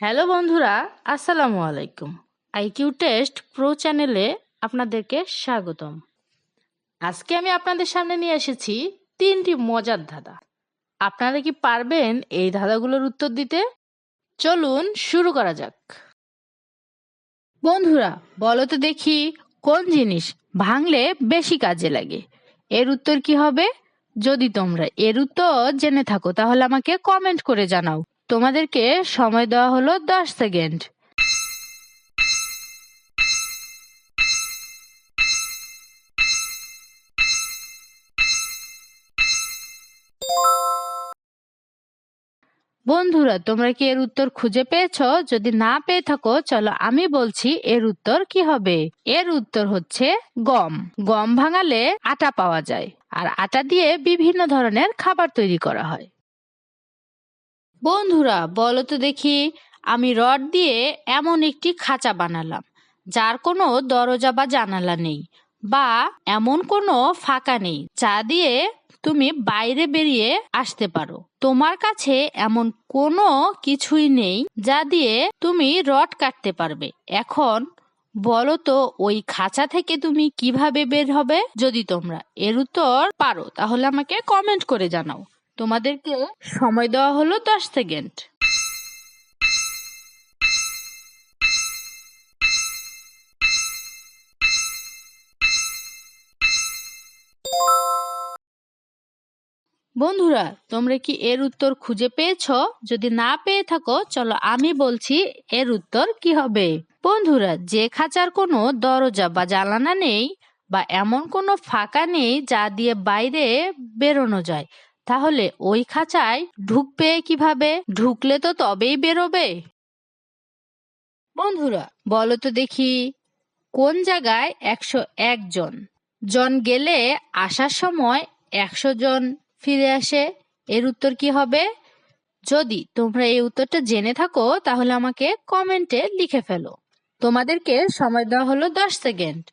Hello বন্ধুরা, আসসালামু আলাইকুম। আইকিউ টেস্ট প্রো চ্যানেলে আপনাদেরকে স্বাগতম। আজকে আমি আপনাদের সামনে নিয়ে এসেছি তিনটি মজার ধাঁধা। আপনারা কি পারবেন এই ধাঁধাগুলোর উত্তর দিতে? চলুন শুরু করা যাক। বন্ধুরা, বলো তো দেখি কোন জিনিস ভাঙলে বেশি কাজে লাগে? এর উত্তর কি হবে? যদি তোমরা এর উত্তর জেনে থাকো, তাহলে আমাকে কমেন্ট করে জানাও। তোমাদেরকে সময় দেওয়া হলো দশ সেকেন্ড। বন্ধুরা, তোমরা কি এর উত্তর খুঁজে পেয়েছ? যদি না পেয়ে থাকো, চলো আমি বলছি এর উত্তর কি হবে। এর উত্তর হচ্ছে গম। গম ভাঙালে আটা পাওয়া যায়, আর আটা দিয়ে বিভিন্ন ধরনের খাবার তৈরি করা হয়। বন্ধুরা, বলো তো দেখি, আমি রড দিয়ে এমন একটি খাঁচা বানালাম, যার কোনো দরজা বা জানালা নেই বা এমন কোনো ফাঁকা নেই, যা দিয়ে তুমি বাইরে বেরিয়ে আসতে পারো। তোমার কাছে এমন কোনো কিছুই নেই, যা দিয়ে তুমি রড কাটতে পারবে। এখন বলো তো, ওই খাঁচা থেকে তুমি কীভাবে বের হবে? যদি তোমরা এর উত্তর পারো, তাহলে আমাকে কমেন্ট করে জানাও। তোমাদেরকে সময় দেওয়া হলো দশ সেকেন্ড। বন্ধুরা, তোমরা কি এর উত্তর খুঁজে পেয়েছ? যদি না পেয়ে থাকো, চলো আমি বলছি এর উত্তর কি হবে। বন্ধুরা, যে খাঁচার কোনো দরজা বা জানালা নেই বা এমন কোনো ফাঁকা নেই যা দিয়ে বাইরে বেরোনো যায় তাহলে ওই খাঁচায় ঢুকবে কীভাবে? ঢুকলে তো তবেই বেরোবে। বন্ধুরা, বলো তো দেখি, কোন জায়গায় একশো এক জন? জন গেলে আসার সময় একশো জন ফিরে আসে। এর উত্তর কি হবে? যদি তোমরা এই উত্তরটা জেনে থাকো, তাহলে আমাকে কমেন্টে লিখে ফেলো। তোমাদেরকে সময় দেওয়া হলো দশ সেকেন্ড।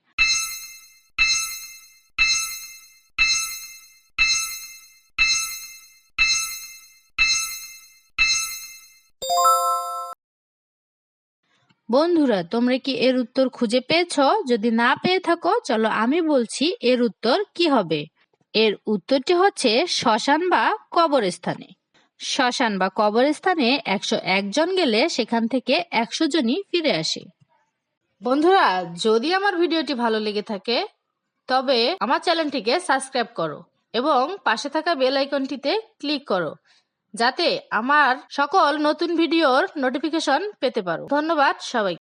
বন্ধুরা, তোমরা কি এর উত্তর খুঁজে পেয়েছ? যদি না পেয়ে থাকো, চলো আমি বলছি এর উত্তর কি হবে? এর উত্তরটি হচ্ছে শ্মশান বা কবরস্থানে। শ্মশান বা কবরস্থানে একশো একজন গেলে সেখান থেকে একশো জনই ফিরে আসে। বন্ধুরা, যদি আমার ভিডিওটি ভালো লেগে থাকে, তবে আমার চ্যানেলটিকে সাবস্ক্রাইব করো এবং পাশে থাকা বেল আইকনটিতে ক্লিক করো। যাতে আমার সকল নতুন ভিডিওর নোটিফিকেশন পেতে পারো। ধন্যবাদ সবাই